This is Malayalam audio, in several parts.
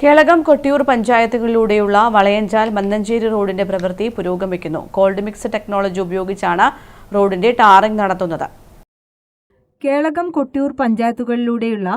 കേളകം കൊട്ടിയൂർ പഞ്ചായത്തുകളിലൂടെയുള്ള വളയഞ്ചാൽ മന്നഞ്ചേരി റോഡിന്റെ പ്രവൃത്തി പുരോഗമിക്കുന്നു. കോൾഡ് മിക്സ് ടെക്നോളജി ഉപയോഗിച്ചാണ് റോഡിന്റെ ടാറിംഗ് നടത്തുന്നത്. കേളകം കൊട്ടിയൂർ പഞ്ചായത്തുകളിലൂടെയുള്ള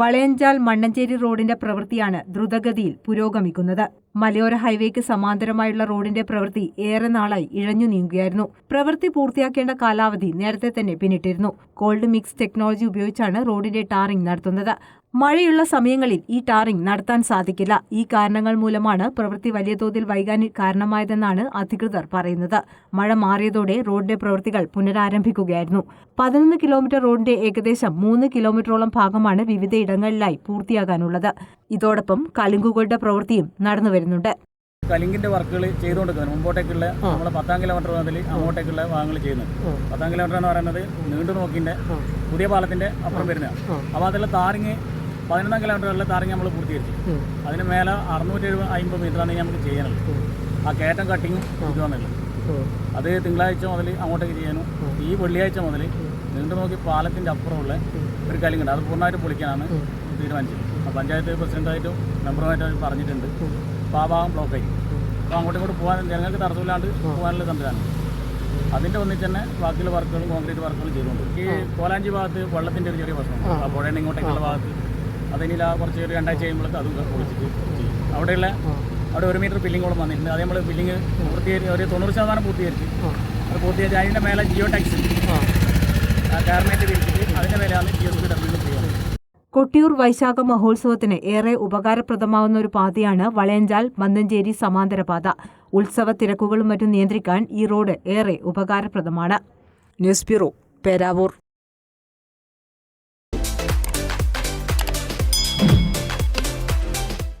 വളയഞ്ചാൽ മണ്ണഞ്ചേരി റോഡിന്റെ പ്രവൃത്തിയാണ് ദ്രുതഗതിയിൽ പുരോഗമിക്കുന്നത്. മലയോര ഹൈവേക്ക് സമാന്തരമായുള്ള റോഡിന്റെ പ്രവൃത്തി ഏറെ നാളായി ഇഴഞ്ഞു നീങ്ങുകയായിരുന്നു. പ്രവൃത്തി പൂർത്തിയാക്കേണ്ട കാലാവധി നേരത്തെ തന്നെ പിന്നിട്ടിരുന്നു. കോൾഡ് മിക്സ് ടെക്നോളജി ഉപയോഗിച്ചാണ് റോഡിന്റെ ടാറിംഗ് നടത്തുന്നത്. മഴയുള്ള സമയങ്ങളിൽ ഈ ടാറിംഗ് നടത്താൻ സാധിക്കില്ല. ഈ കാരണങ്ങൾ മൂലമാണ് പ്രവൃത്തി വലിയ തോതിൽ വൈകാൻ കാരണമായതെന്നാണ് അധികൃതർ പറയുന്നത്. മഴ മാറിയതോടെ റോഡിന്റെ പ്രവൃത്തികൾ പുനരാരംഭിക്കുകയായിരുന്നു. പതിനൊന്ന് കിലോമീറ്റർ റോഡിന്റെ ഏകദേശം മൂന്ന് കിലോമീറ്ററോളം ഭാഗമാണ് വിവിധയിടങ്ങളിലായി പൂർത്തിയാകാനുള്ളത്. ഇതോടൊപ്പം കലുങ്കുകളുടെ പ്രവൃത്തിയും നടന്നു വരുന്നുണ്ട്. കലിങ്കിന്റെ വർക്കുകൾ ചെയ്തുകൊണ്ടിരിക്കുന്നത് മുമ്പോട്ടേക്കുള്ള നമ്മളെ പത്താം കിലോമീറ്റർ മുതൽ അങ്ങോട്ടേക്കുള്ള ഭാഗങ്ങൾ ചെയ്യുന്നത് പത്താം കിലോമീറ്റർ എന്ന് പറയുന്നത് നീണ്ടു നോക്കിന്റെ പുതിയ പാലത്തിന്റെ അപ്പുറം വരുന്ന അപ്പോൾ അതിലെ താറിങ് പതിനൊന്നാം കിലോമീറ്ററിലെ താറിങ് നമ്മൾ പൂർത്തീകരിച്ചു. അതിന് മേലെ അറുന്നൂറ്റി എഴുപത് അമ്പത് മീറ്ററാണ് നമുക്ക് ചെയ്യാനുള്ളത്. ആ കയറ്റം കട്ടിങ്ങും ഇത് വന്നില്ല? അത് തിങ്കളാഴ്ച മുതൽ അങ്ങോട്ടേക്ക് ചെയ്യാനും ഈ വെള്ളിയാഴ്ച മുതൽ നീണ്ടു നോക്കി പാലത്തിന്റെ അപ്പുറമുള്ള ഒരു കലിങ്ങുണ്ട് അത് പൂർണമായിട്ട് പൊളിക്കാനാണ് തീരുമാനിച്ചത്. ആ പഞ്ചായത്ത് പ്രസിഡന്റായിട്ടും മെമ്പറുമായിട്ടും പറഞ്ഞിട്ടുണ്ട്. അപ്പോൾ ആ ഭാഗം ബ്ലോക്കായി അപ്പോൾ അങ്ങോട്ടും ഇങ്ങോട്ട് പോകാൻ ജനങ്ങൾക്ക് തടസ്സമില്ലാണ്ട് പോകാനുള്ള സംവിധാനം അതിന്റെ ഒന്നിച്ച് തന്നെ ബാക്കിയുള്ള വർക്കുകളും കോൺക്രീറ്റ് വർക്കുകളും ചെയ്തുകൊണ്ട്. ഈ കോലാഞ്ചി ഭാഗത്ത് വെള്ളത്തിന്റെ ഒരു ചെറിയ പ്രശ്നം ആ. പുഴയുടെ ഇങ്ങോട്ടേക്കുള്ള ഭാഗത്ത് അതിനി ആ കുറച്ച് ഒരു രണ്ടാഴ്ച കഴിയുമ്പോഴത്തെ അതും പൊളിച്ചിട്ട് ചെയ്യും. അവിടെയുള്ള അവിടെ ഒരു മീറ്റർ ബില്ലിങ്ങോളം വന്നിട്ടുണ്ട്. അത് നമ്മൾ ബില്ലിങ് പൂർത്തീകരിച്ച് ഒരു തൊണ്ണൂറ് ശതമാനം പൂർത്തീകരിച്ച് അത് പൂർത്തീകരിച്ച് അതിന്റെ മേലെ ജിയോ ടാക്സ് കാർമേറ്റ് വിരിച്ചിട്ട് അതിന്റെ മേലെയാണ് ജി എസ് പി ഡബ്ല്യൂ ചെയ്യുന്നത്. കൊട്ടിയൂർ വൈശാഖ മഹോത്സവത്തിന് ഏറെ ഉപകാരപ്രദമാവുന്ന ഒരു പാതയാണ് വളയഞ്ചാൽ മന്നഞ്ചേരി സമാന്തര പാത. ഉത്സവ തിരക്കുകളും മറ്റും നിയന്ത്രിക്കാൻ ഈ റോഡ് ഏറെ ഉപകാരപ്രദമാണ്. News bureau Peravoor.